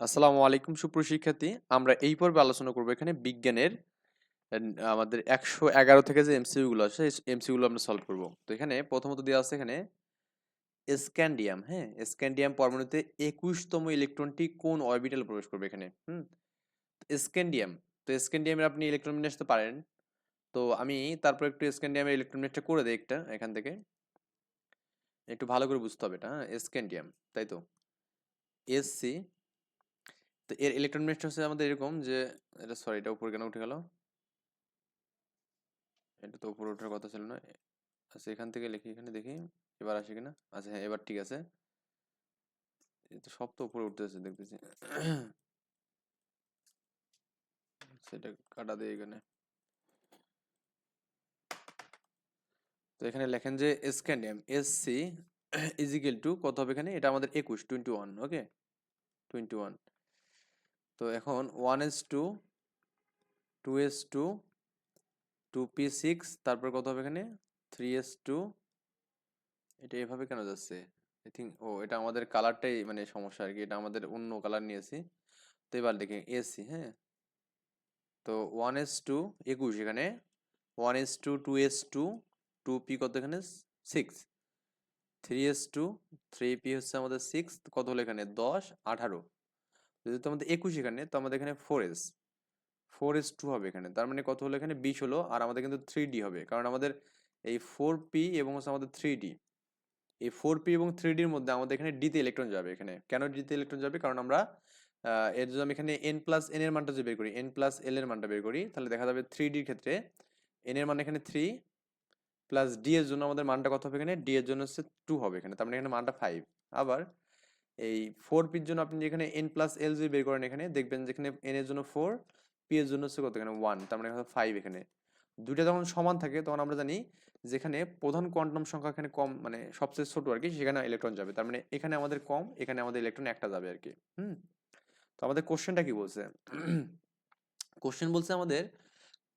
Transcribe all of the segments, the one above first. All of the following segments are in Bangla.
আসসালামু আলাইকুম সুপ্রশিক্ষার্থী আমরা এই পর্বে আলোচনা করব এখানে বিজ্ঞানের আমাদের একশো এগারো থেকে যে এমসিইউ গুলো আছে এমসিইউ গুলো আমরা সলভ করব। তো এখানে প্রথমত দেওয়া আছে এখানে স্ক্যান্ডিয়াম হ্যাঁ? স্ক্যান্ডিয়াম পরমাণুতে একুশতম ইলেকট্রনটি কোন অরবিটালে প্রবেশ করবে এখানে? হুম? স্ক্যান্ডিয়াম, তো স্ক্যান্ডিয়ামের আপনি ইলেকট্রন বিন্যাস তো পারেন। তো আমি তারপর একটু স্ক্যান্ডিয়ামের ইলেকট্রন বিন্যাসটা করে দিই একটা, এখান থেকে। একটু ভালো করে বুঝতে হবে এটা হ্যাঁ? স্ক্যান্ডিয়াম, তাই তো? এসসি তো এর ইলেকট্রন বিন্যাসটা হচ্ছে আমাদের এরকম যে, এটা সরি এটা উপরে কেন উঠে গেল? এটা তো উপরে ওঠার কথা ছিল না। আচ্ছা এখান থেকে লিখি, এখানে দেখি, এবার আসে কিনা? আচ্ছা হ্যাঁ এবার ঠিক আছে। সব তো উপরে উঠতেছে, দেখতেছি। সেটা কাটা দিয়ে এখানে। তো এখানে লেখেন যে scandium S C is equal to কত হবে এখানে? এটা আমাদের একুশ twenty one okay twenty one তো এখন one S two two S two two P six তারপর কত হবে এখানে? থ্রি এস টু এটা এভাবে কেন যাচ্ছে? আই থিঙ্ক ও, এটা আমাদের কালারটাই মানে সমস্যা আর কি, এটা আমাদের অন্য কালার নিয়েছি। তো এবার দেখি এসি হ্যাঁ? তো ওয়ান এস টু একুশ এখানে one S two two S two two P কত এখানে? Six three S two three P হচ্ছে আমাদের সিক্স কত হলো এখানে? দশ, আঠারো। যেহেতু আমাদের একুশ এখানে, তো আমাদের এখানে four S four S two হবে এখানে। তার মানে কত হলো এখানে? বিশ হলো। আর আমাদের কিন্তু থ্রি ডি হবে। কারণ আমাদের এই ফোর পি এবং হচ্ছে আমাদের থ্রি ডি এই ফোর পি এবং থ্রি ডির মধ্যে আমাদের এখানে ডিতে ইলেকট্রন যাবে এখানে। কেন ডিতে ইলেকট্রন যাবে? কারণ আমরা এর যদি আমি এখানে এন প্লাস এন এর মানটা যদি বের করি এন প্লাস এল এর মানটা বের করি, তাহলে দেখা যাবে থ্রি ডির ক্ষেত্রে এন এর মান এখানে থ্রি প্লাস ডি এর জন্য আমাদের মানটা কত হবে এখানে? ডি এর জন্য হচ্ছে টু হবে এখানে। তার মানে এখানে মানটা ফাইভ আবার এই ফোর পির জন্য আপনি যেখানে এন প্লাস এল যদি বের করেন এখানে, দেখবেন যেখানে এন এর জন্য ফোর পি এর জন্য হচ্ছে কত? এখানে ওয়ান তার মানে ফাইভ এখানে। দুইটা যখন সমান থাকে, তখন আমরা জানি যেখানে প্রধান কোয়ান্টাম সংখ্যা এখানে কম মানে সবচেয়ে ছোট আর কি, সেখানে ইলেকট্রন যাবে। তার মানে এখানে আমাদের কম, এখানে আমাদের ইলেকট্রন একটা যাবে আর কি। হুম? তো আমাদের কোশ্চেনটা কি বলছে? কোশ্চেন বলছে আমাদের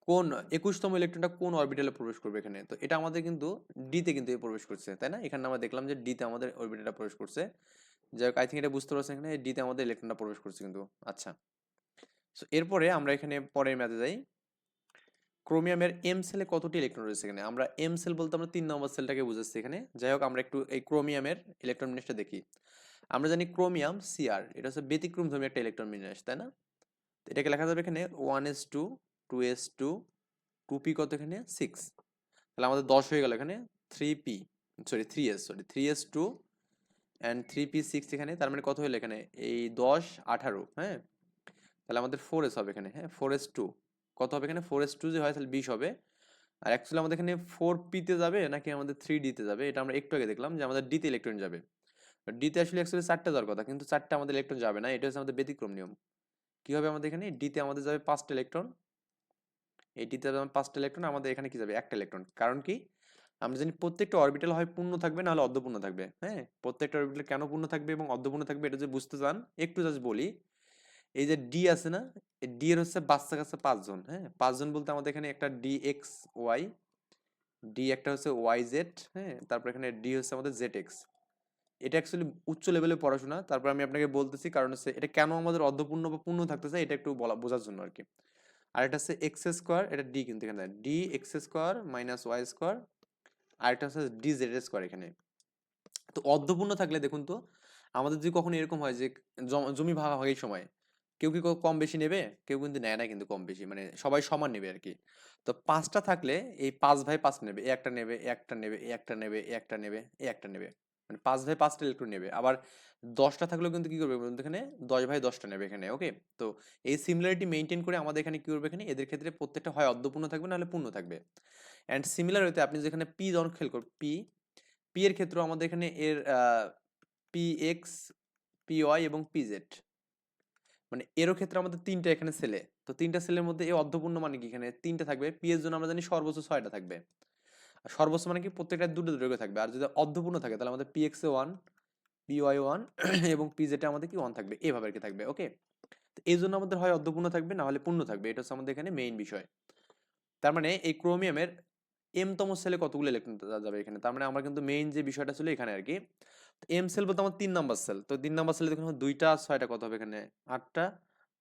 কোন একুশতম ইলেকট্রনটা কোন অরবিটালে প্রবেশ করবে এখানে? তো এটা আমাদের কিন্তু ডিতে কিন্তু প্রবেশ করছে, তাই না? এখানে আমরা দেখলাম যে ডিতে আমাদের অরবিটালটা প্রবেশ করছে। যাই হোক আই থিঙ্ক এটা বুঝতে পারছেন এখানে ডিতে আমাদের ইলেকট্রনটা প্রবেশ করছে কিন্তু। আচ্ছা। সো এরপরে আমরা এখানে পরের ম্যাথে যাই। ক্রোমিয়ামের এম সেলে কতটি ইলেকট্রন রয়েছে এখানে? আমরা এম সেল বলতে আমরা তিন নম্বর সেলটাকে বুঝাচ্ছি এখানে। যাই হোক আমরা একটু এই ক্রোমিয়ামের ইলেকট্রন বিন্যাসটা দেখি। আমরা জানি ক্রোমিয়াম সিআর এটা হচ্ছে ব্যতিক্রম ধর্মী একটা ইলেকট্রন বিন্যাস তাই না? এটাকে লেখা যাবে এখানে one S two two S two two P কত এখানে? সিক্স তাহলে আমাদের দশ হয়ে গেল এখানে three P sorry three S sorry three S two and three P six এখানে, তার মানে কত হলো এখানে? এই দশ, আঠারো হ্যাঁ? তাহলে আমাদের ফোর এস হবে এখানে হ্যাঁ? ফোর এস টু কত হবে এখানে? ফোর এস টু যে হয় তাহলে বিশ হবে। আর অ্যাকচুয়ালি আমাদের এখানে ফোর পিতে যাবে নাকি আমাদের থ্রি ডিতে যাবে? এটা আমরা একটু আগে দেখলাম যে আমাদের ডিতে ইলেকট্রন যাবে। ডিতে আসলে অ্যাকচুয়ালি চারটে যাওয়ার কথা, কিন্তু চারটে আমাদের ইলেকট্রন যাবে না, এটা হচ্ছে আমাদের ব্যতিক্রম নিয়ম। কি হবে আমাদের এখানে? ডিতে আমাদের যাবে পাঁচটা ইলেকট্রন এই ডিতে যাবে পাঁচটা ইলেকট্রন আমাদের এখানে কি যাবে? একটা ইলেকট্রন কারণ কি? আমরা জানি প্রত্যেকটা অরবিটাল হয় পূর্ণ থাকবে, নাহলে অর্ধপূর্ণ থাকবে। হ্যাঁ? প্রত্যেকটা অরবিটাল কেন পূর্ণ থাকবে এবং অর্ধপূর্ণ থাকবে এটা যদি বুঝতে চান, একটু জাস্ট বলি। এই যে ডি আছে না? ডি এর হচ্ছে বাচ্চা কাছে পাঁচজন হ্যাঁ? পাঁচজন বলতে আমাদের এখানে একটা ডি এক্স ওয়াই ডি একটা হচ্ছে ওয়াই জেড হ্যাঁ? তারপর এখানে ডি হচ্ছে আমাদের জেড এক্স এটা অ্যাকচুয়ালি উচ্চ লেভেলের পড়াশোনা। তারপর আমি আপনাকে বলতেছি কারণ হচ্ছে এটা কেন আমাদের অর্ধপূর্ণ বা পূর্ণ থাকতেছে এটা একটু বলা, বোঝার জন্য আর কি আর এটা হচ্ছে এক্স স্কোয়ার এটা ডি কিন্তু এখানে। D X square minus Y square আর এটা হচ্ছে ডি করে এখানে। তো অর্ধপূর্ণ থাকলে দেখুন তো, আমাদের যদি কখনো এরকম হয় যে, জমি ভাগা হয় এই সময়, কেউ কি কম বেশি নেবে? কেউ কিন্তু নেয় না কিন্তু কম বেশি মানে সবাই সমান নেবে আর কি তো পাঁচটা থাকলে এই পাঁচ ভাই পাঁচ নেবে, একটা নেবে একটা নেবে একটা নেবে একটা নেবে একটা নেবে। মানে পাঁচ ভাই পাঁচটা ইলেকট্রন নেবে। আবার দশটা থাকলেও কিন্তু কি করবে বলুন এখানে? দশ ভাই দশটা নেবে এখানে ওকে তো এই সিমিলারিটি মেনটেন করে আমাদের এখানে কী করবে এখানে? এদের ক্ষেত্রে প্রত্যেকটা হয় অর্ধপূর্ণ থাকবে, নাহলে পূর্ণ থাকবে। অ্যান্ড সিমিলার হতে আপনি যেখানে পি যখন খেল কর পি পি এর ক্ষেত্রে আমাদের এখানে এর পি এক্স পি ওয়াই এবং পি জেড মানে এরও ক্ষেত্রে আমাদের তিনটা এখানে ছেলে তো তিনটা ছেলের মধ্যে এই অর্ধপূর্ণ মানে কি এখানে? তিনটা থাকবে। পি এর জন্য আমরা জানি সর্বোচ্চ ছয়টা থাকবে। সর্বোচ্চ মানে কি প্রত্যেকটা দুটো দুটো থাকবে। আর যদি অর্ধপূর্ণ থাকে, তাহলে আমাদের P X A one P Y one এবং পি জেডে আমাদের কি ওয়ান থাকবে? এভাবে আর কি থাকবে ওকে এই জন্য আমাদের হয় অর্ধপূর্ণ থাকবে না হলে পূর্ণ থাকবে। এটা হচ্ছে আমাদের এখানে মেইন বিষয়। তার মানে এই ক্রোমিয়ামের এম তম সেলে কতগুলো ইলেকট্রন যাবে এখানে? তার মানে আমরা কিন্তু মেইন যে বিষয়টা ছিল এখানে আর কি এম সেল বলতে আমার তিন নাম্বার সেল তো তিন নাম্বার সেলে দেখুন, দুইটা, ছয়টা কত হবে এখানে? আটটা,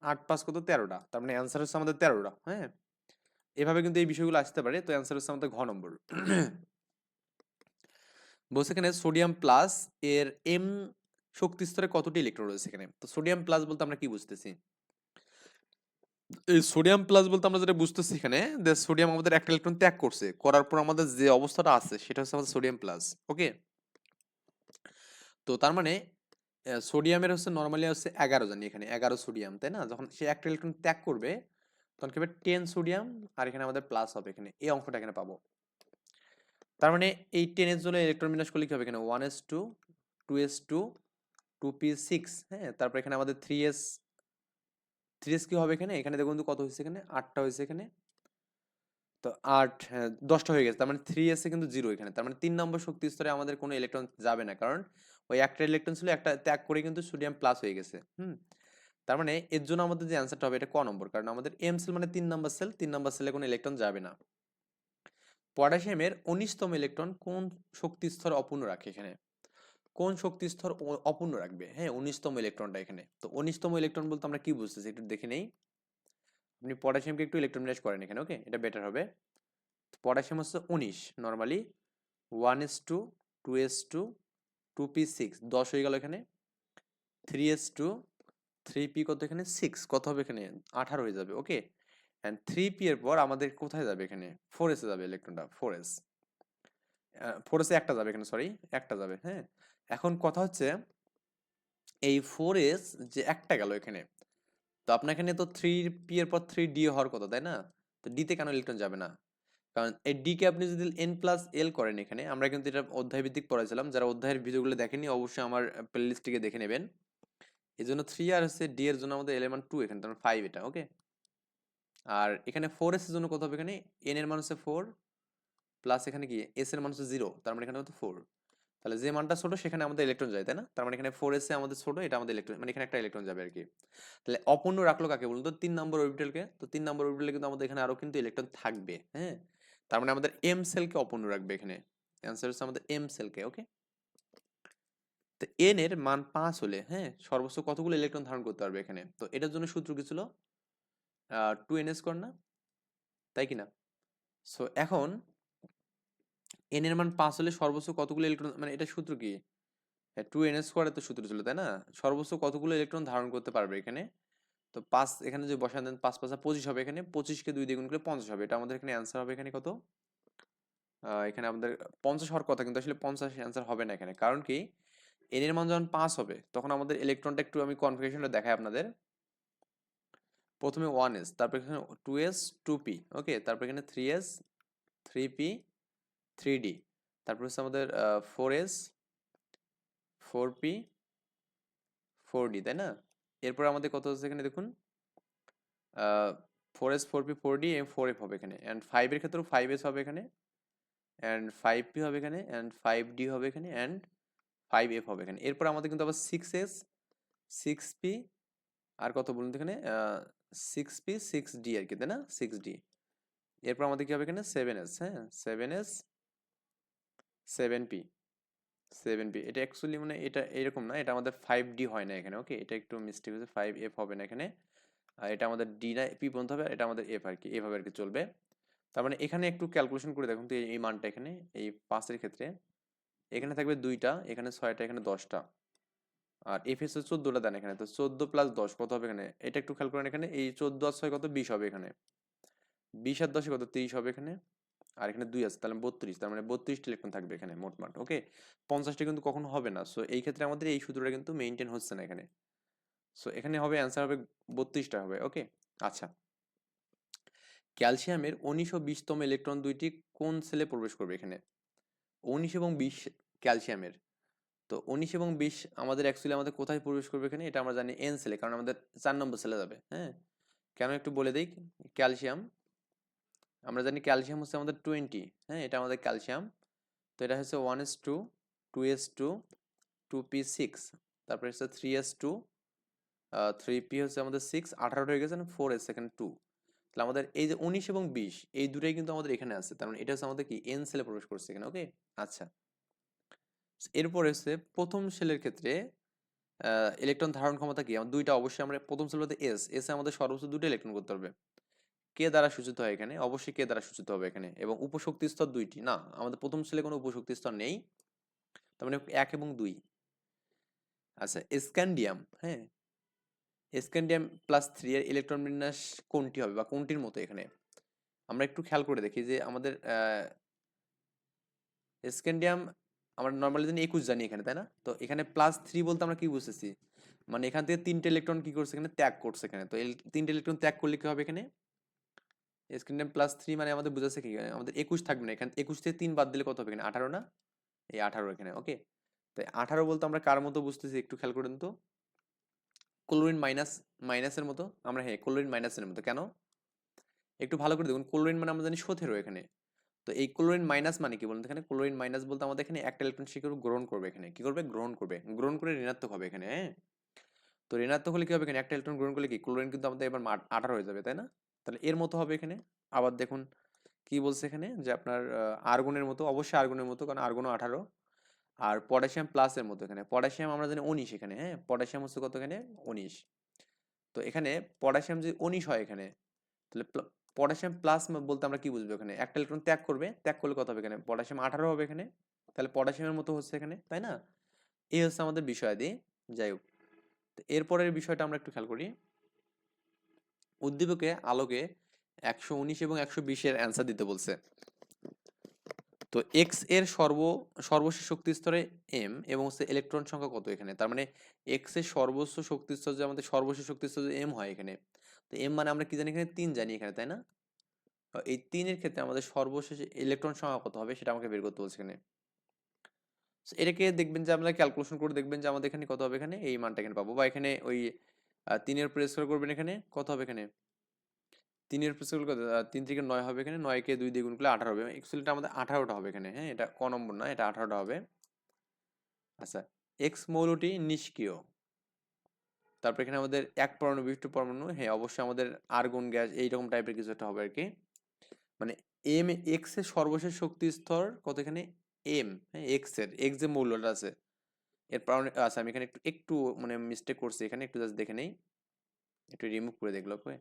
আট পাঁচ কত? তেরোটা। তার মানে অ্যান্সার হচ্ছে আমাদের তেরোটা হ্যাঁ? এভাবে কিন্তু এই বিষয়গুলো আসতে পারে। তো অ্যান্সার হচ্ছে আমাদের ঘ নম্বর। বলছে এখানে সোডিয়াম প্লাস এর এম শক্তি স্তরে কতটি ইলেকট্রন রয়েছে এখানে? তো সোডিয়াম প্লাস বলতে আমরা কি বুঝতেছি? এই সোডিয়াম প্লাস বলতে আমরা যেটা বুঝতেছি এখানে, যে সোডিয়াম আমাদের একটা ইলেকট্রন ত্যাগ করছে। করার পর আমাদের যে অবস্থাটা আছে, সেটা হচ্ছে আমাদের সোডিয়াম প্লাস ওকে তো তার মানে সোডিয়ামের হচ্ছে নর্মালি হচ্ছে এগারো জানি এখানে, এগারো সোডিয়াম তাই না? যখন সে একটা ইলেকট্রন ত্যাগ করবে তখন কি হবে? টেন সোডিয়াম আর এখানে আমাদের প্লাস হবে এখানে। এই অঙ্কটা এখানে পাবো। তার মানে এই টেন এর জন্য ইলেকট্রন বিন্যাস করলে কি হবে এখানে? One S two two S two two P six হ্যাঁ? তারপর এখানে আমাদের থ্রি এস থ্রি এস কি হবে এখানে? এখানে দেখুন কত হয়েছে এখানে? আটটা হয়েছে এখানে। তো আট হ্যাঁ, দশটা হয়ে গেছে। তার মানে থ্রি এসে কিন্তু জিরো এখানে। তার মানে তিন নম্বর শক্তি স্তরে আমাদের কোনো ইলেকট্রন যাবে না। কারণ ওই একটা ইলেকট্রন ছিল একটা ত্যাগ করে কিন্তু সোডিয়াম প্লাস হয়ে গেছে। হুম? তার মানে এর জন্য আমাদের যে অ্যান্সারটা হবে এটা ক নম্বর? কারণ আমাদের এম সেল মানে তিন নম্বর সেল তিন নম্বর সেলে কোনো ইলেকট্রন যাবে না। পটাশিয়ামের উনিশতম ইলেকট্রন কোন শক্তি স্তর অপূর্ণ রাখে এখানে? কোন শক্তি স্তর অপূর্ণ রাখবে? হ্যাঁ উনিশতম ইলেকট্রনটা এখানে। তো উনিশতম ইলেকট্রন বলতে আমরা কি বুঝতেছি? একটু দেখে নেই। আপনি পটাশিয়ামকে একটু ইলেকট্রন করেন এখানে ওকে এটা বেটার হবে। পটাশিয়াম হচ্ছে উনিশ। Normally one S two two S two two P six দশ হয়ে গেল এখানে। Three S two three P কত এখানে? সিক্স কত হবে এখানে? আঠারো হয়ে যাবে ওকে অ্যান্ড থ্রি পি এর পর আমাদের কোথায় যাবে এখানে? ফোর এসে যাবে ইলেকট্রনটা ফোর এস ফোর এসে একটা যাবে এখানে সরি একটা যাবে হ্যাঁ? এখন কথা হচ্ছে, এই ফোর এস যে একটা গেল এখানে, তো আপনার এখানে তো থ্রি পি এর পর থ্রি ডি হওয়ার কথা, তাই না? তো ডিতে কেন ইলেকট্রন যাবে না? কারণ এই ডি কে আপনি যদি এন প্লাস এল করেন এখানে, আমরা কিন্তু এটা অধ্যায় ভিত্তিক পড়াইছিলাম, যারা অধ্যায়ের ভিডিওগুলো দেখেনি অবশ্যই আমার প্লেলিস্টটিকে দেখে নেবেন। এই জন্য থ্রি আর হচ্ছে ডি এর জন্য আমাদের এলিমেন্ট টু এখানে, তার ফাইভ এটা ওকে আর এখানে ফোর এস এর জন্য কত হবে এখানে? এন এর মান ফোর প্লাস এখানে কি? এস এর মান জিরো তার মানে এখানে হচ্ছে ফোর তাহলে যে মানটা ছোট, সেখানে আমাদের ইলেকট্রন যায়, তাই না? তার মানে এখানে ফোর এস আমাদের ছোট, এটা আমাদের ইলেকট্রন মানে এখানে একটা ইলেকট্রন যাবে আর কি তাহলে অপূর্ণ রাখল কাকে বলুন তো? তিন নম্বর অরবিটালকে তো তিন নম্বর অরবিটালে কিন্তু আমাদের এখানে আরও কিন্তু ইলেকট্রন থাকবে হ্যাঁ? তার মানে আমাদের এম সেলকে অপূর্ণ রাখবে এখানে। অ্যান্সার হচ্ছে আমাদের এম সেলকে ওকে তো এন এর মান পাঁচ হলে হ্যাঁ সর্বোচ্চ কতগুলো ইলেকট্রন ধারণ করতে পারবে এখানে? তো এটার জন্য সূত্র কি ছিল? টু এন এস কর না? তাই কি না? সো এখন এন এর মান পাঁচ হলে সর্বোচ্চ কতগুলো ইলেকট্রন মানে এটা সূত্র কি? টু এন এস স্কোয়ারে তো সূত্র ছিল, তাই না? সর্বোচ্চ কতগুলো ইলেকট্রন ধারণ করতে পারবে এখানে? তো পাঁচ, এখানে যদি বসান দেন পাঁচ পাঁচা পঁচিশ হবে এখানে, পঁচিশকে দুই দ্বিগুণ করে পঞ্চাশ হবে। এটা আমাদের এখানে অ্যান্সার হবে এখানে কত? এখানে আমাদের পঞ্চাশ হওয়ার কথা কিন্তু আসলে পঞ্চাশ অ্যান্সার হবে না এখানে। কারণ কি? এন এর মান যখন পাঁচ হবে, তখন আমাদের ইলেকট্রনটা একটু আমি কনফিগারেশনটা দেখাই আপনাদের। প্রথমে ওয়ান এস তারপর এখানে two S two P okay তারপর এখানে three S three P three D তারপর হচ্ছে আমাদের four S four P four D তাই না? এরপর আমাদের কত হচ্ছে এখানে দেখুন? Four S four P four D এবং ফোর এফ হবে এখানে অ্যান্ড ফাইভের ক্ষেত্রেও ফাইভ এস হবে এখানে অ্যান্ড ফাইভ পি হবে এখানে অ্যান্ড ফাইভ ডি হবে এখানে অ্যান্ড ফাইভ এফ হবে এখানে। এরপর আমাদের কিন্তু আবার সিক্স এস সিক্স পি আর কত বলুন তো এখানে? সিক্স পি সিক্স ডি আর কি, তাই না? সিক্স ডি এরপর আমাদের কি হবে এখানে? সেভেন এস হ্যাঁ? Seven S seven P seven P এটা অ্যাকচুয়ালি মানে এটা এরকম না, এটা আমাদের ফাইভ ডি হয় না এখানে ওকে এটা একটু মিস্টেক হয়েছে ফাইভ এফ হবে না এখানে। আর এটা আমাদের ডি না পি পর্যন্ত হবে এটা আমাদের এফ আর কি এভাবে আর কি চলবে। তার মানে এখানে একটু ক্যালকুলেশন করে দেখুন তো এই- মানটা এখানে, এই পাঁচের ক্ষেত্রে। এখানে থাকবে দুইটা, এখানে ছয়টা, এখানে দশটা। আর এফ এস চোদ্দোটা দেন এখানে। তো চোদ্দ প্লাস দশ, কত হবে এখানে? এটা একটু খেয়াল করেন এখানে, এই চোদ্দ আর ছয় কত? বিশ হবে এখানে। বিশ আর দশে কত? তিরিশ হবে এখানে। আর এখানে দুই আছে, তাহলে বত্রিশ, তার মানে বত্রিশটা ইলেকট্রন থাকবে এখানে মোটমাট ওকে পঞ্চাশটা কিন্তু কখনো হবে না। সো এই ক্ষেত্রে আমাদের এই সূত্রটা কিন্তু মেনটেন হচ্ছে না এখানে। সো এখানে হবে অ্যান্সার হবে বত্রিশটা হবে ওকে আচ্ছা। ক্যালসিয়ামের উনিশ ও বিশতম ইলেকট্রন দুইটি কোন সেলে প্রবেশ করবে এখানে? উনিশ এবং বিশ ক্যালসিয়ামের। তো উনিশ এবং বিশ আমাদের অ্যাকচুয়ালি আমাদের কোথায় প্রবেশ করবে এখানে এটা আমরা জানি এন সেলে কারণ আমাদের চার নম্বর সেলে যাবে হ্যাঁ? কেন একটু বলে দিই, ক্যালসিয়াম, আমরা জানি ক্যালসিয়াম হচ্ছে আমাদের টোয়েন্টি হ্যাঁ? এটা আমাদের ক্যালসিয়াম, তো এটা হচ্ছে one S two two S two two P six তারপরে হচ্ছে three S two three P হচ্ছে আমাদের সিক্স আঠারোটা হয়ে গেছে ফোর এস সেকেন্ড টু তাহলে আমাদের এই যে উনিশ এবং বিশ, এই দুটাই কিন্তু আমাদের এখানে আছে, তার মানে এটা হচ্ছে আমাদের কি এন সেলে প্রবেশ করছে এখানে ওকে আচ্ছা। এরপরে হচ্ছে প্রথম সেলের ক্ষেত্রে ইলেকট্রন ধারণ ক্ষমতা কি? আমার দুইটা অবশ্যই আমরা প্রথম সেল বলতে এস এস আমাদের সর্বোচ্চ দুটো ইলেকট্রন করতে হবে। কে দ্বারা সূচিত হয় এখানে, অবশ্যই কে দ্বারা সূচিত হবে এখানে এবং উপশক্তি স্তর দুইটি। না, আমাদের প্রথম সেলে কোনো উপশক্তি স্তর নেই। তার মানে এক এবং দুই। আচ্ছা স্ক্যান্ডিয়াম হ্যাঁ? স্ক্যান্ডিয়াম প্লাস থ্রি এর ইলেকট্রন বিন্যাস কোনটি হবে বা কোনটির মতো এখানে? আমরা একটু খেয়াল করে দেখি যে আমাদের স্ক্যান্ডিয়াম আমরা নর্মালি জানি একুশ জানি এখানে, তাই না? তো এখানে প্লাস থ্রি বলতে আমরা কি বুঝতেছি? মানে এখান থেকে তিনটে ইলেকট্রন কি করছে এখানে? ত্যাগ করছে এখানে। তো তিনটে ইলেকট্রন ত্যাগ করলে কি হবে এখানে? স্ক্যান্ডিয়াম প্লাস থ্রি মানে আমাদের বুঝাচ্ছে কি? আমাদের একুশ থাকবে না। এখানে একুশ থেকে তিন বাদ দিলে কত হবে এখানে? আঠারো না? এই আঠারো এখানে ওকে তাই আঠারো বলতে আমরা কার মতো বুঝতেছি? একটু খেয়াল করুন তো। ক্লোরিন মাইনাস মাইনাসের মতো? আমরা হ্যাঁ ক্লোরিন মাইনাসের মতো। কেন? একটু ভালো করে দেখুন। ক্লোরিন মানে আমরা জানি সতেরো এখানে। তো এই ক্লোরিন মাইনাস মানে কি বলুন এখানে? ক্লোরিন মাইনাস বলতে আমাদের এখানে একটা ইলেকট্রন সে গ্রহণ করবে এখানে। কি করবে? গ্রহণ করবে। গ্রহণ করে ঋণাত্মক হবে এখানে হ্যাঁ? তো ঋণাত্মক হলে কি হবে এখানে? একটা ইলেকট্রন গ্রহণ করলে কি? ক্লোরিন কিন্তু আমাদের এবার আঠারো হয়ে যাবে, তাই না? তাহলে এর মতো হবে এখানে। আবার দেখুন কি বলছে এখানে? যে আপনার আর্গনের মতো, অবশ্যই আর্গনের মতো, কারণ আর্গনও আঠারো। আর পটাশিয়াম প্লাসের মতো এখানে। পটাশিয়াম আমরা জানি উনিশ এখানে হ্যাঁ? পটাশিয়াম হচ্ছে কত এখানে? উনিশ। তো এখানে পটাশিয়াম যদি উনিশ হয় এখানে, তাহলে পটাশিয়াম প্লাস বলতে আমরা কি বুঝব এখানে? একটা ইলেকট্রন ত্যাগ করবে, ত্যাগ করলে কত হবে এখানে? পটাশিয়াম আঠারো হবে এখানে। তাহলে পটাশিয়ামের মতো হচ্ছে এখানে, তাই না? এই হচ্ছে আমাদের বিষয়াদি যাই হোক। এরপরের বিষয়টা আমরা একটু খেয়াল করি। উদ্দীপকে আলোকে একশো উনিশ এবং একশো বিশের অ্যান্সার দিতে বলছে। তো এক্সের সর্ব, সর্বশেষ শক্তি স্তরে এম এবং হচ্ছে ইলেকট্রন সংখ্যা কত এখানে? তার মানে এক্সের সর্বোচ্চ শক্তি স্তর যে আমাদের সর্বশেষ শক্তি স্তর এম হয় এখানে। তো এম মানে আমরা কি জানি এখানে তিন জানি এখানে, তাই না? এই তিনের ক্ষেত্রে আমাদের সর্বশেষ ইলেকট্রন সংখ্যা কত হবে সেটা আমাকে বের করতে বলছে এখানে। এটাকে দেখবেন যে আপনারা ক্যালকুলেশন করে দেখবেন যে আমাদের এখানে কত হবে এখানে? এই মানটা এখানে পাবো। বা এখানে ওই তিনের প্রেস করবেন এখানে, কত হবে এখানে? তিনের প্রেস কত তিন থেকে নয় হবে এখানে নয়কে দুই দিয়ে গুণ করলে আঠারো হবে। অ্যাকচুয়ালি এটা আমাদের আঠারোটা হবে এখানে হ্যাঁ? এটা ক নম্বর না, এটা আঠারোটা হবে। আচ্ছা এক্স মৌলটি নিষ্ক্রিয়। তারপর এখানে আমাদের এক পরমাণু বিশিষ্ট পরমাণু হ্যাঁ অবশ্যই আমাদের আর্গন গ্যাস এইরকম টাইপের কিছু একটা হবে আর কি মানে এম এক্সের সর্বশেষ শক্তি স্তর কত এখানে? এম হ্যাঁ এক্সের এক্স যে মৌলটা আছে। এর পরমাণু আচ্ছা আমি এখানে একটু একটু মানে মিস্টেক করছি এখানে, একটু জাস্ট দেখে নেই। একটু রিমুভ করে দেখল ওকে।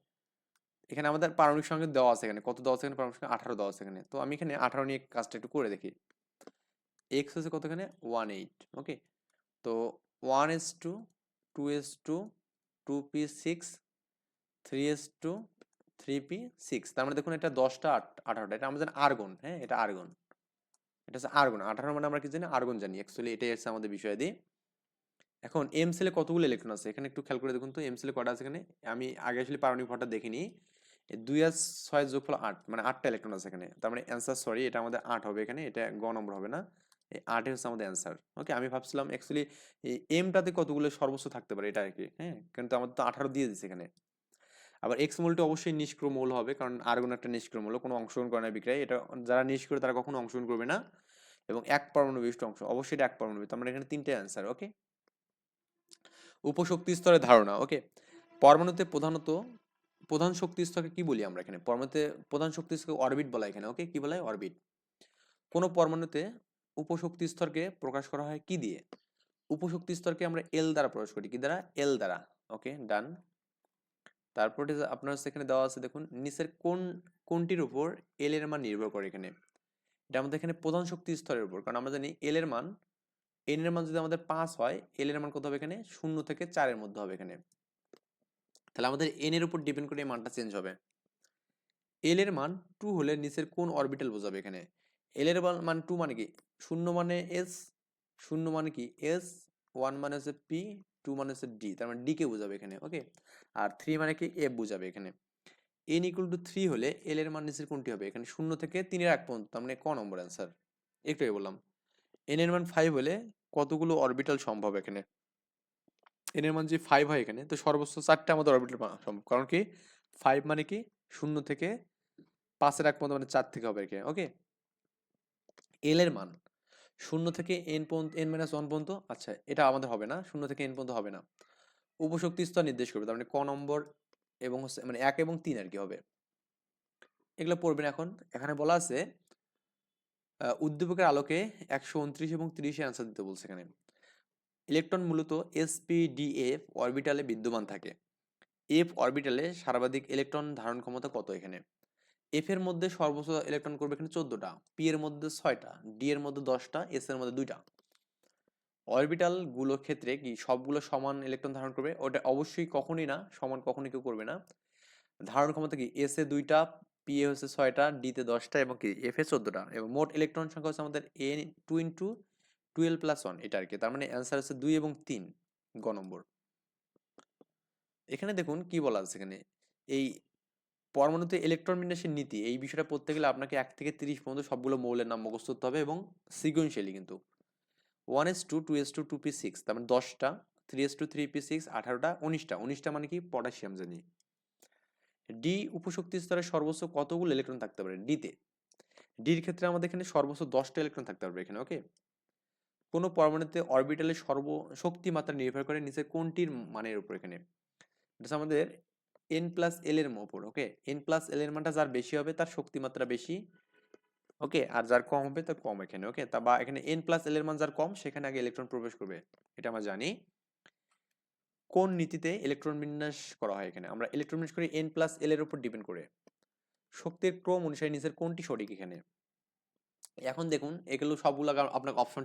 এখানে আমাদের পারমাণবিক সংখ্যা দেওয়া আছে এখানে, কত দেওয়া আছে এখানে? পারমাণবিক সংখ্যা আঠারো দেওয়া আছে এখানে। তো আমি এখানে আঠারো নিয়ে কাজটা একটু করে দেখি। এক্স হচ্ছে কত এখানে? ওয়ান এইট ওকে তো one S two two S two two P six three S two three P six তার মানে দেখুন এটা দশটা আট, আঠারোটা। এটা জানি আর্গন হ্যাঁ? এটা আর্গন। এটা হচ্ছে আর্গন। আঠারো মানে আমরা কি জানি? আর্গন জানি। অ্যাকচুয়ালি এটাই হচ্ছে আমাদের বিষয় দিয়ে। এখন এম সেলে কতগুলো ইলেকট্রন আছে? এখানে একটু খেয়াল করে দেখুন তো এম সেলে কটা আছে এখানে? আমি আগে আসলে পারমাণবিক ভরটা দেখিনি। দুই আর ছয় যোগফল আট মানে আটটা ইলেকট্রন আছে এখানে। তার মানে অ্যান্সার সরি এটা আমাদের আট হবে এখানে। এটা গ নম্বর হবে না। আটে হচ্ছে আমাদের অ্যান্সার। ওকে? আমি ভাবছিলাম অ্যাকচুয়ালি এই এমটাতে কতগুলো সর্বোচ্চ থাকতে পারে এটা আর কি হ্যাঁ? কিন্তু আমাদের তো আঠারো দিয়ে দিচ্ছে এখানে। আবার এক্স মূলটি অবশ্যই নিষ্ক্রিয় মূল হবে, কারণ আর্গন একটা নিষ্ক্রিয় মূল, কোনো অংশগ্রহণ করে না বিক্রয়। এটা যারা নিষ্ক্রিয় তারা কখনো অংশগ্রহণ করবে না। এবং এক পরমাণু বিশিষ্ট অংশ, অবশ্যই এটা এক পরমাণু তার মানে এখানে তিনটে অ্যান্সার, ওকে? উপশক্তি স্তরের ধারণা, ওকে? পরমাণুতে প্রধানত, প্রধান শক্তি স্তরকে কি বলি আমরা এখানে? পরমাণুতে প্রধান শক্তি স্তরকে অরবিট বলা এখানে, ওকে? কি বলা অরবিট কোনো পরমাণুতে উপশক্তি স্তরকে প্রকাশ করা হয় কি দিয়ে? উপশক্তি স্তরকে আমরা এল দ্বারা প্রকাশ করি। কি দ্বারা? এল দ্বারা। ওকে ডান তারপর আপনার সেখানে দেওয়া আছে, দেখুন, নিচের কোন, কোনটির উপর এল এর মান নির্ভর করে এখানে। এটা আমাদের এখানে প্রধান শক্তি স্তরের উপর। কারণ আমরা জানি এল এর মান এন এর মান যদি আমাদের পাঁচ হয় এল এর মান কত হবে এখানে? শূন্য থেকে চারের মধ্যে হবে এখানে। তাহলে আমাদের এন এর উপর ডিপেন্ড করে এই মানটা চেঞ্জ হবে। এল এর মান টু হলে নিচের কোন অরবিটাল বোঝাবে এখানে? এল এর মান টু মানে কি? শূন্য মানে এস শূন্য মানে কি? এস ওয়ান মানে হচ্ছে পি টু মানে হচ্ছে ডি তার মানে ডি কে বোঝাবে এখানে ওকে আর থ্রি মানে কি? এফ বোঝাবে এখানে। এন ইকুয়াল টু থ্রি হলে এল এর মান নিচের কোনটি হবে? এখানে শূন্য থেকে তিনের এক পর্যন্ত, তার মানে ক নম্বর অ্যান্সার একটু বললাম। এন এর মান ফাইভ হলে কতগুলো অরবিটাল সম্ভব এখানে? এন এর মান যে ফাইভ হয় এখানে, তো সর্বোচ্চ চারটে আমাদের অরবিটাল সম্ভব। কারণ কি? ফাইভ মানে কি? শূন্য থেকে পাঁচের এক পর্যন্ত মানে চার থেকে হবে এখানে ওকে এল এর মান। শূন্য থেকে এন পর্যন্ত এন মাইনাস ওয়ান পর্যন্ত আচ্ছা এটা আমাদের হবে না। শূন্য থেকে এন পর্যন্ত হবে না। উপশক্তি স্তর নির্দেশ করবে, তার মানে ক নম্বর এবং হচ্ছে মানে এক এবং তিন আর কি হবে। এগুলো পড়বেন এখন। এখানে বলা আছে উদ্দীপকের আলোকে একশো উনত্রিশ এবং তিরিশে অ্যান্সার দিতে বলছে এখানে। ইলেকট্রন মূলত এসপিডিএফ অরবিটালে বিদ্যমান থাকে। এফ অরবিটালে সর্বাধিক ইলেকট্রন ধারণ ক্ষমতা কত এখানে? এফ এর মধ্যে সর্বোচ্চ ইলেকট্রন করবে এখানে চোদ্দটা পি এর মধ্যে ছয়টা ডি এর মধ্যে দশটা এস এর মধ্যে দুইটা। অরবিটালগুলো ক্ষেত্রে কি সবগুলো সমান ইলেকট্রন ধারণ করবে? ওটা অবশ্যই কখনোই না, সমান কখনোই কেউ করবে না। ধারণ ক্ষমতা কি? এস এ দুইটা পি এ হচ্ছে ছয়টা ডি তে দশটা এবং কি? এফ এ চোদ্দটা। এবং মোট ইলেকট্রন সংখ্যা হচ্ছে আমাদের A two into twelve plus one এটা আর কি। তার মানে অ্যান্সার হচ্ছে দুই এবং তিন, গ নম্বর। এখানে দেখুন কি বলা আছে এখানে। এই পরমাণুতে ইলেকট্রন বিন্যাসের নীতি, এই বিষয়টা পড়তে গেলে আপনাকে এক থেকে তিরিশ পর্যন্ত সবগুলো মৌলের নাম মুখস্থ করতে হবে এবং সিকুয়েন্সিয়ালি কিন্তু। One S two two S two two P six তার মানে দশটা three S two three P six আঠারোটা, উনিশটা উনিশটা মানে কি? পটাশিয়াম জানি ডি উপশক্তি স্তরে সর্বোচ্চ কতগুলো ইলেকট্রন থাকতে পারে? ডিতে ডির ক্ষেত্রে আমাদের এখানে সর্বোচ্চ দশটা ইলেকট্রন থাকতে পারবে এখানে ওকে কোনো পরমাণুতে অরবিটালের সর্ব শক্তি মাত্রা নির্ভর করে নিচে কোনটির মানের উপর এখানে। এটা আমাদের এন প্লাস এল এর উপর ওকে এন প্লাস এল এর মানটা যার বেশি হবে, তার শক্তি মাত্রা বেশি ওকে আর যার কম হবে, তার কম এখানে ওকে তা বা এখানে এন প্লাস এল এর মান যার কম, সেখানে আগে ইলেকট্রন প্রবেশ করবে। এটা আমরা জানি। কোন নীতিতে ইলেকট্রন বিন্যাস করা হয় এখানে? আমরা ইলেকট্রন বিন্যাস করি এন প্লাস এল এর উপর ডিপেন্ড করে। শক্তির ক্রম অনুসারে নিচের কোনটি সঠিক এখানে? এখন দেখুন, এগুলো সবগুলো আপনাকে অপশন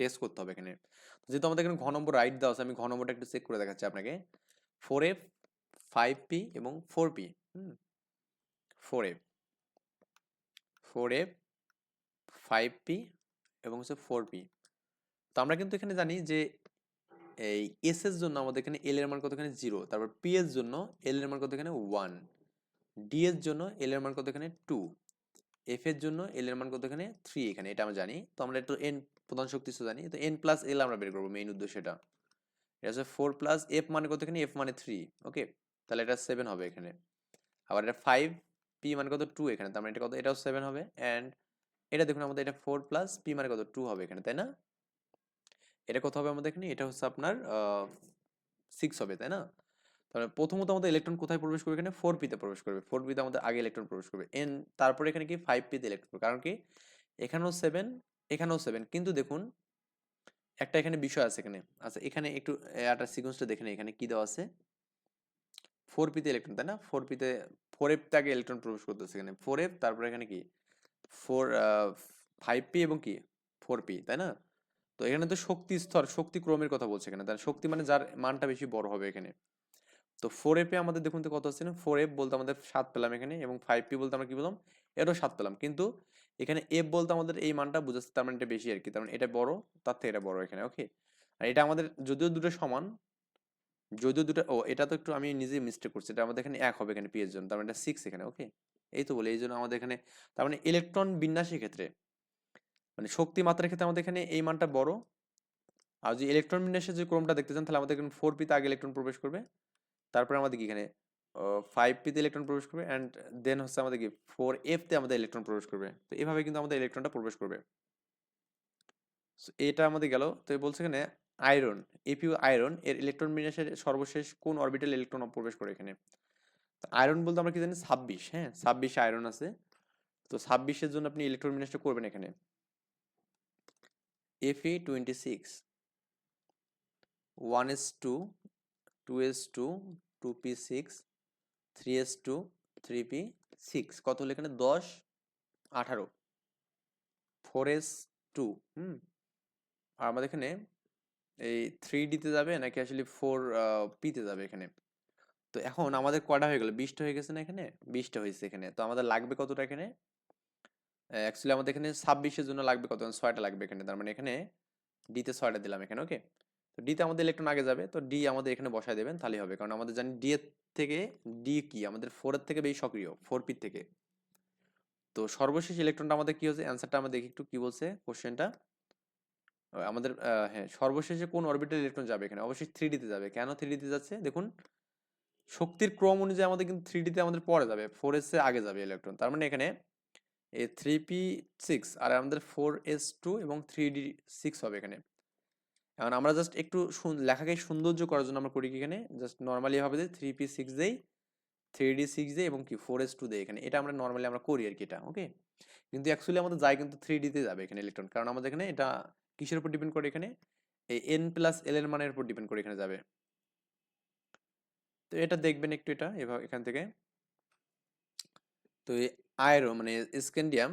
টেস্ট করতে হবে এখানে। যেহেতু আমাদের এখানে ঘ নম্বর রাইট দেওয়া আছে, আমি ঘ নম্বরটা একটু চেক করে দেখাচ্ছি আপনাকে। ফোর এফ ফাইভ পি এবং four P four F four F five P এবং হচ্ছে ফোর পি তো আমরা কিন্তু এখানে জানি যে এই এস এর জন্য আমাদের এখানে এল এর মান কত? এখানে জিরো তারপর পি এর জন্য এল এর মান কত? এখানে ওয়ান ডি এর জন্য এল এর মান কত? এখানে টু এফ এর জন্য এল এর মান কত? এখানে থ্রি এখানে, এটা আমরা জানি। তো আমরা একটু এন প্রধান শক্তি জানি। তো এন প্লাস এল আমরা বের করব মেইন উদ্দেশ্য এটা এটা হচ্ছে ফোর প্লাস এফ মানে কত? এখানে এফ মানে থ্রি ওকে তাহলে এটা সেভেন হবে এখানে। আবার এটা ফাইভ পি মানে কত টু এখানে, তার মানে এটা কত, এটাও সেভেন হবে। অ্যান্ড এটা দেখুন আমাদের এটা ফোর প্লাস পি মানে কত টু হবে এখানে, তাই না? এটা কত হবে আমাদের এখানে? এটা হচ্ছে আপনার সিক্স হবে, তাই না? তাহলে প্রথমত আমাদের ইলেকট্রন কোথায় প্রবেশ করবে এখানে? ফোর পিতে প্রবেশ করবে। ফোর পিতে আমাদের আগে ইলেকট্রন প্রবেশ করবে। এন তারপরে এখানে কি? ফাইভ পিতে ইলেকট্রন কারণ কি? এখানেও সেভেন এখানেও সেভেন কিন্তু দেখুন, একটা এখানে বিষয় আছে এখানে। আচ্ছা এখানে একটু একটা সিকোয়েন্সটা দেখে এখানে কি দেওয়া আছে? ফোর পিতে ইলেকট্রন তাই না? ফোর পিতে ফোর এফতে আগে ইলেকট্রন প্রবেশ করতেছে এখানে। ফোর এফ তারপরে এখানে কি? ফোর ফাইভ পি এবং কি? ফোর পি তাই না? তো এখানে তো শক্তি স্তর, শক্তি ক্রমের কথা বলছে এখানে। তার শক্তি মানে যার মানটা বেশি বড় হবে এখানে। তো ফোর এফে আমাদের দেখুন তো কত আছে না? ফোর এফ বলতে আমাদের সাত পেলাম এখানে এবং ফাইভ পি বলতে আমরা কি বললাম এরও সাত পেলাম। কিন্তু এখানে এফ বলতে আমাদের এই মানটা বুঝাচ্ছে তার মানে এটা বেশি আর কি। তার মানে এটা বড়, তার থেকে এটা বড় এখানে ওকে আর এটা আমাদের, যদিও দুটো সমান যদিও দুটো, ও, এটা তো একটু আমি নিজেই মিস্টেক করছি। এটা আমাদের এখানে এক হবে এখানে পি এর জন্য, তার মানে এটা সিক্স এখানে ওকে এই তো বলে, এই জন্য আমাদের এখানে, তার মানে ইলেকট্রন বিন্যাসের ক্ষেত্রে মানে শক্তি মাত্রার ক্ষেত্রে আমাদের এখানে এই মানটা বড়। আর যদি ইলেকট্রন বিন্যাসের যে ক্রমটা দেখতে চান, তাহলে আমাদের এখানে ফোর পিতে আগে ইলেকট্রন প্রবেশ করবে। তারপরে আমাদের কি এখানে ফাইভ পিতে ইলেকট্রন প্রবেশ করবে অ্যান্ড দেন হচ্ছে আমাদের কি ফোর এফতে আমাদের ইলেকট্রন প্রবেশ করবে। তো এভাবে কিন্তু আমাদের ইলেকট্রনটা প্রবেশ করবে। এটা আমাদের গেল। তো বলছে এখানে আয়রন এপিউ আয়রন এর ইলেকট্রন বিন্যাসের সর্বশেষ কোন অরবিটাল ইলেকট্রন প্রবেশ করে এখানে? আয়রন বলতে আমরা কি জানি? ছাব্বিশ হ্যাঁ? ছাব্বিশে আয়রন আছে। তো ছাব্বিশের জন্য আপনি ইলেকট্রন বিন্যাসটা করবেন এখানে। এফি twenty six one S two two S two two P six three S two three P six কত হলো এখানে? দশ, আঠারো। ফোর এস টু হুম? আর আমাদের এখানে এই থ্রি ডিতে যাবে নাকি আসলে ফোর পিতে যাবে এখানে? তো এখন আমাদের কটা হয়ে গেল? বিশটা হয়ে গেছে না এখানে? বিশটা হয়েছে এখানে। তো আমাদের লাগবে কতটা এখানে? অ্যাকচুয়ালি আমাদের এখানে ছাব্বিশের জন্য লাগবে কত? ছয়টা লাগবে এখানে। তার মানে এখানে ডিতে ছয়টা দিলাম এখানে ওকে তো ডিতে আমাদের ইলেকট্রন আগে যাবে। তো ডি আমাদের এখানে বসায় দেবেন, তাহলেই হবে। কারণ আমাদের জানি ডি এর থেকে ডি কি? আমাদের ফোরের থেকে বেশি সক্রিয় ফোর পির থেকে। তো সর্বশেষ ইলেকট্রনটা আমাদের কি হচ্ছে অ্যান্সারটা আমাদের দেখি একটু, কি বলছে কোশ্চেনটা আমাদের হ্যাঁ সর্বশেষে কোন অরবিটাল ইলেকট্রন যাবে এখানে? অবশ্যই থ্রি ডিতে যাবে। কেন থ্রি ডিতে যাচ্ছে? দেখুন, শক্তির ক্রম অনুযায়ী আমাদের কিন্তু থ্রি ডিতে আমাদের পরে যাবে। ফোর এস এ আগে যাবে ইলেকট্রন তার মানে এখানে এই থ্রি পি সিক্স আর আমাদের ফোর এস টু এবং থ্রি ডি সিক্স হবে এখানে। এখন আমরা জাস্ট একটু লেখাকে সৌন্দর্য করার জন্য আমরা করি কি এখানে? জাস্ট নর্মালি ভাবে যে থ্রি পি সিক্স দেই থ্রি ডি সিক্স ডে এবং কি ফোর এস টু দে এখানে। এটা আমরা নর্মালি আমরা করি আর কি এটা ওকে কিন্তু অ্যাকচুয়ালি আমাদের যায় কিন্তু থ্রি ডিতে যাবে এখানে ইলেকট্রন কারণ আমাদের এখানে এটা কিসের উপর ডিপেন্ড করে এখানে? এই এন প্লাস এল এর মানের উপর ডিপেন্ড করে এখানে যাবে। তো এটা দেখবেন একটু এটা, এভাবে এখান থেকে। তো এই আয়রো মানে স্ক্যান্ডিয়াম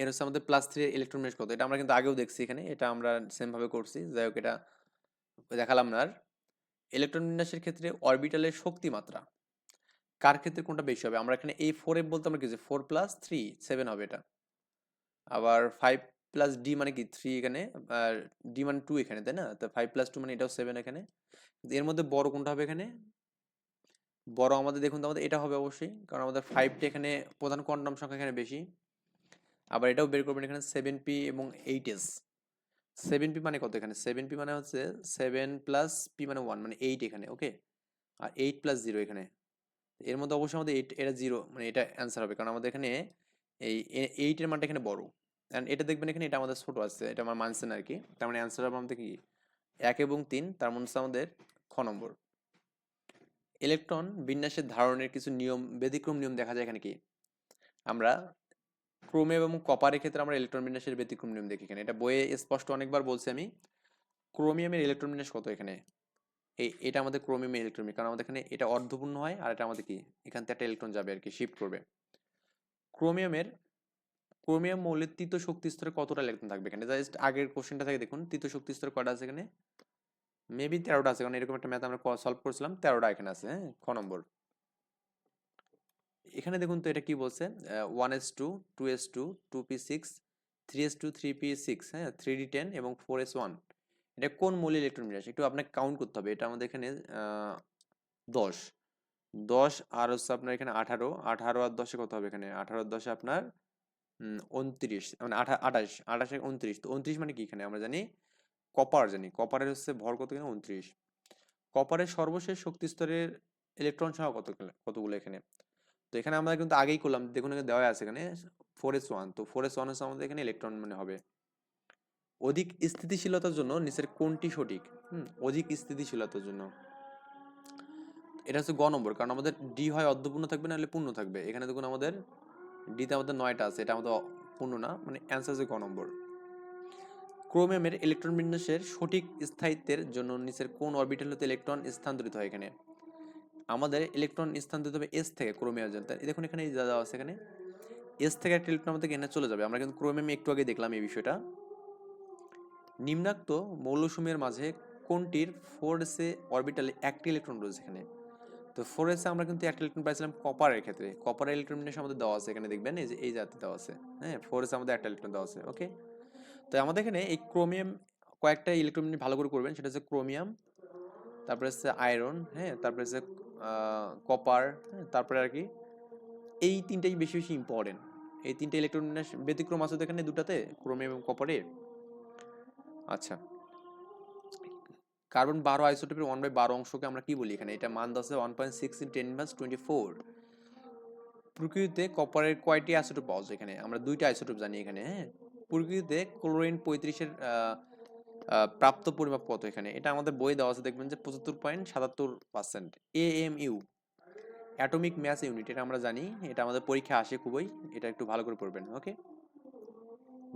এর হচ্ছে আমাদের প্লাস থ্রি ইলেকট্রন কত? এটা আমরা কিন্তু আগেও দেখছি এখানে, এটা আমরা সেমভাবে করছি। যাই হোক, এটা দেখালাম না আর। ইলেকট্রন বিন্যাসের ক্ষেত্রে অরবিটালের শক্তি মাত্রা কার ক্ষেত্রে কোনটা বেশি হবে? আমরা এখানে এই ফোর এফ বলতে আমরা কি ফোর প্লাস থ্রি সেভেন হবে এটা। আবার ফাইভ প্লাস ডি মানে কি? থ্রি এখানে, আর ডি মানে টু এখানে, তাই না? তো ফাইভ প্লাস টু মানে এটাও সেভেন এখানে। এর মধ্যে বড় কোনটা হবে এখানে? বড় আমাদের দেখুন তো আমাদের, এটা হবে অবশ্যই, কারণ আমাদের ফাইভটা এখানে প্রধান কোয়ান্টাম সংখ্যা এখানে বেশি। আবার এটাও বের করবেন এখানে সেভেন পি এবং এইট এস সেভেন পি মানে কত এখানে? সেভেন পি মানে হচ্ছে সেভেন প্লাস পি মানে ওয়ান মানে এইট এখানে ওকে আর এইট প্লাস জিরো এখানে। এর মধ্যে অবশ্যই আমাদের এইট এটা জিরো মানে এটা অ্যান্সার হবে, কারণ আমাদের এখানে এই এইটের মানটা এখানে বড়। অ্যান্ড এটা দেখবেন এখানে এটা আমাদের ছোট আছে, এটা আমার মানছে না আর কি তার মানে অ্যান্সার হবে আমাদের কি? এক এবং তিন, তার হচ্ছে আমাদের খ নম্বর। ইলেকট্রন বিন্যাসের ধারণের কিছু নিয়ম, ব্যতিক্রম নিয়ম দেখা যায় এখানে কি? আমরা ক্রোমে এবং কপারের ক্ষেত্রে আমরা ইলেকট্রন বিন্যাসের ব্যতিক্রম নিয়ম দেখি এখানে। এটা বইয়ে স্পষ্ট অনেকবার বলছি আমি। ক্রোমিয়ামের ইলেকট্রন বিন্যাস কত এখানে? এই, এটা আমাদের ক্রোমিয়ামের ইলেকট্রন কারণ আমাদের এখানে এটা অর্ধপূর্ণ হয় আর এটা আমাদের কি? এখান থেকে একটা ইলেকট্রন যাবে আর কি শিফট করবে। ক্রোমিয়ামের ক্রোমিয়াম মৌলের তৃতীয় শক্তি স্তরে কতটা ইলেকট্রন থাকবে এখানে? জাস্ট আগের কোশ্চেনটা থেকে দেখুন, তৃতীয় শক্তি স্তরে কয়টা আছে এখানে? মেবি তেরোটা আছে, কারণ এরকম একটা ম্যাথ আমরা সলভ করেছিলাম, তেরোটা এখানে আছে হ্যাঁ? খ নম্বর। এখানে দেখুন তো এটা কি বলছে? One S two two S two two P six three S two three P six হ্যাঁ? থ্রি ডি টেন এবং ফোর এস ওয়ান এটা কোন মূল্য ইলেকট্রন বিন্যাস একটু আপনাকে কাউন্ট করতে হবে, এটা আমাদের এখানে দশ। দশ আর হচ্ছে আপনার এখানে আঠারো আঠারো আর দশে কত হবে এখানে? আঠারো আর দশে আপনার উনত্রিশ মানে আঠা, আঠাশ, আঠাশে উনত্রিশ তো উনত্রিশ মানে কি এখানে? আমরা জানি কপার জানি। কপারের হচ্ছে ভর কত এখানে উনত্রিশ কপারের সর্বশেষ শক্তি স্তরের ইলেকট্রন সংখ্যা কত কতগুলো এখানে? তো এখানে আমরা কিন্তু আগেই করলাম। দেখুন এখানে দেওয়া আছে এখানে ফোর এস ওয়ান তো ফোর এস ওয়ান হচ্ছে আমাদের এখানে ইলেকট্রন মানে হবে। অধিক স্থিতিশীলতার জন্য নিচের কোনটি সঠিক? হুম, অধিক স্থিতিশীলতার জন্য। এটা হচ্ছে গ নম্বর। কারণ আমাদের ডি হয় অর্ধপূর্ণ থাকবে, নাহলে পূর্ণ থাকবে। এখানে দেখুন আমাদের ডিতে আমাদের নয়টা আছে, এটা আমাদের পূর্ণ না মানে অ্যান্সার হচ্ছে গ নম্বর। ক্রোমিয়ামের ইলেকট্রন বিন্যাসের সঠিক স্থায়িত্বের জন্য নিচের কোন অরবিটাল হতে ইলেকট্রন স্থানান্তরিত হয় এখানে? আমাদের ইলেকট্রন স্থানান্তরিত হবে এস থেকে ক্রোমিয়াম জন্য। দেখুন এখানে যা দেওয়া আছে এখানে এস থেকে একটা ইলেকট্রন আমাদের এনে চলে যাবে। আমরা কিন্তু ক্রোমিয়ামে একটু আগে দেখলাম এই বিষয়টা। নিম্নাক্ত মৌলসমূহের মাঝে কোনটির ফোর এসে অরবিটালে একটি ইলেকট্রন রয়েছে এখানে? তো ফোর এসে আমরা কিন্তু একটা ইলেকট্রন পাইছিলাম কপারের ক্ষেত্রে। কপারের ইলেকট্রন আমাদের দেওয়া আছে, এখানে দেখবেন এই যে, এই জাতি দেওয়া আছে। হ্যাঁ ফোর এসে আমাদের একটা ইলেকট্রন দেওয়া আছে ওকে তো আমাদের এখানে এই ক্রোমিয়াম কয়েকটা ইলেকট্রন ভালো করে করবেন, সেটা হচ্ছে ক্রোমিয়াম তারপরে হচ্ছে আয়রন হ্যাঁ তারপরে হচ্ছে কপার হ্যাঁ তারপরে আর কি, এই তিনটাই বেশি বেশি ইম্পর্টেন্ট এই তিনটে ইলেকট্রন ব্যতিক্রম আছে তো এখানে দুটাতে ক্রোমিয়াম এবং কপারে আচ্ছা। কার্বন বারো আইসোটোপের ওয়ান বাই বারো অংশকে আমরা কি বলি এখানে? এটা মান আছে one point six in ten inverse twenty four প্রকৃতিতে কপারের কয়টি আইসোটোপ পাওয়া যায় এখানে? আমরা দুইটা আইসোটোপ জানি এখানে হ্যাঁ? প্রকৃতিতে ক্লোরিন পঁয়ত্রিশের প্রাপ্ত পরিমাপ কত এখানে? এটা আমাদের বই দেওয়া আছে, দেখবেন যে পঁচাত্তর পয়েন্ট সাতাত্তর percent A M U atomic mass unit এটা আমরা জানি। এটা আমাদের পরীক্ষা আসে খুবই, এটা একটু ভালো করে পড়বেন ওকে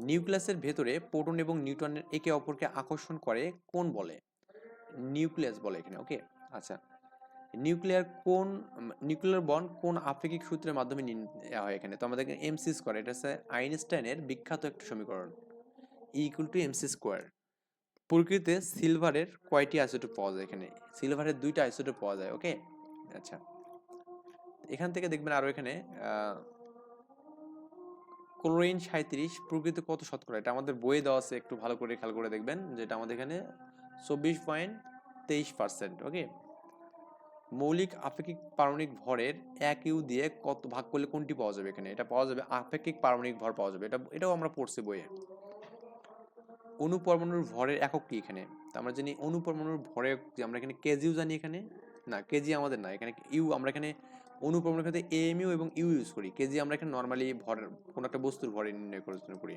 নিউক্লিয়াসের ভেতরে প্রোটন এবং নিউট্রনের একে অপরকে আকর্ষণ করে কোন বলে? নিউক্লিয়াস বলে এখানে ওকে আচ্ছা নিউক্লিয়ার কোন নিউক্লিয়ার বন্ড কোন আপেক্ষিক সূত্রের মাধ্যমে নেওয়া হয় এখানে? তো আমাদের এমসি স্কোয়ার, এটা হচ্ছে আইনস্টাইনের বিখ্যাত একটা সমীকরণ ইকুয়াল টু এমসি স্কোয়ার প্রকৃতিতে সিলভারের কয়টি আইসোটোপ পাওয়া যায় এখানে? সিলভারের দুইটা আইসোটোপ পাওয়া যায় ওকে আচ্ছা এখান থেকে দেখবেন আরও এখানে ক্লোরিন সাঁত্রিশ প্রকৃতি কত শতকরা? এটা আমাদের বইয়ে দেওয়া আছে, একটু ভালো করে খেয়াল করে দেখবেন, যেটা আমাদের এখানে চব্বিশ পয়েন্ট তেইশ পার্সেন্ট ওকে মৌলিক আপেক্ষিক পারমাণবিক ভরের এক ইউ দিয়ে কত ভাগ করলে কোনটি পাওয়া যাবে এখানে? এটা পাওয়া যাবে, আপেক্ষিক পারমাণবিক ভর পাওয়া যাবে, এটা, এটাও আমরা পড়ছি বইয়ে। অনুপরমাণুর ভরের একক কি এখানে? আমরা জানি অনুপরমাণুর ভরের আমরা এখানে কেজিও জানি এখানে? না কেজি আমাদের না, এখানে ইউ, আমরা এখানে অনুপরমাণুর ক্ষেত্রে এম ইউ এবং ইউ ইউজ করি। কেজি আমরা এখানে নর্মালি ভর, কোনো একটা বস্তুর ভরে নির্ণয় করার জন্য করি।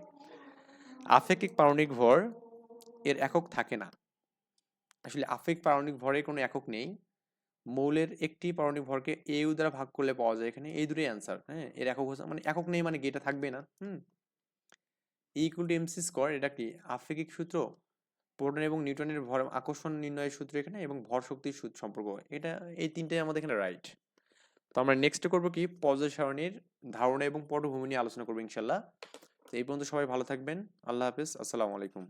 আপেক্ষিক পারমাণবিক ভর এর একক থাকে না। আসলে আফেক পারমাণবিক ভরের কোনো একক নেই। মৌলের একটি পারমাণবিক ভরকে এউ দ্বারা ভাগ করলে পাওয়া যায় এখানে। এই দুটোই অ্যান্সার হ্যাঁ? এর একক হচ্ছে মানে একক নেই মানে এটা থাকবে না, হুম? ইকুয়াল টু এমসি স্কোয়ার এটা কি? আফেকিক সূত্র? প্রোটন এবং নিউটনের ভর আকর্ষণ নির্ণয়ের সূত্র এখানে এবং ভর শক্তির সূত্র সম্পর্ক। এটা, এই তিনটাই আমাদের এখানে রাইট তো আমরা নেক্সট করব কি? পর্যায় সারণীর ধারণা এবং পটভূমি নিয়ে আলোচনা করব ইনশাল্লাহ। তো এই পর্যন্ত সবাই ভালো থাকবেন। আল্লাহ হাফেজ। আসসালামু আলাইকুম।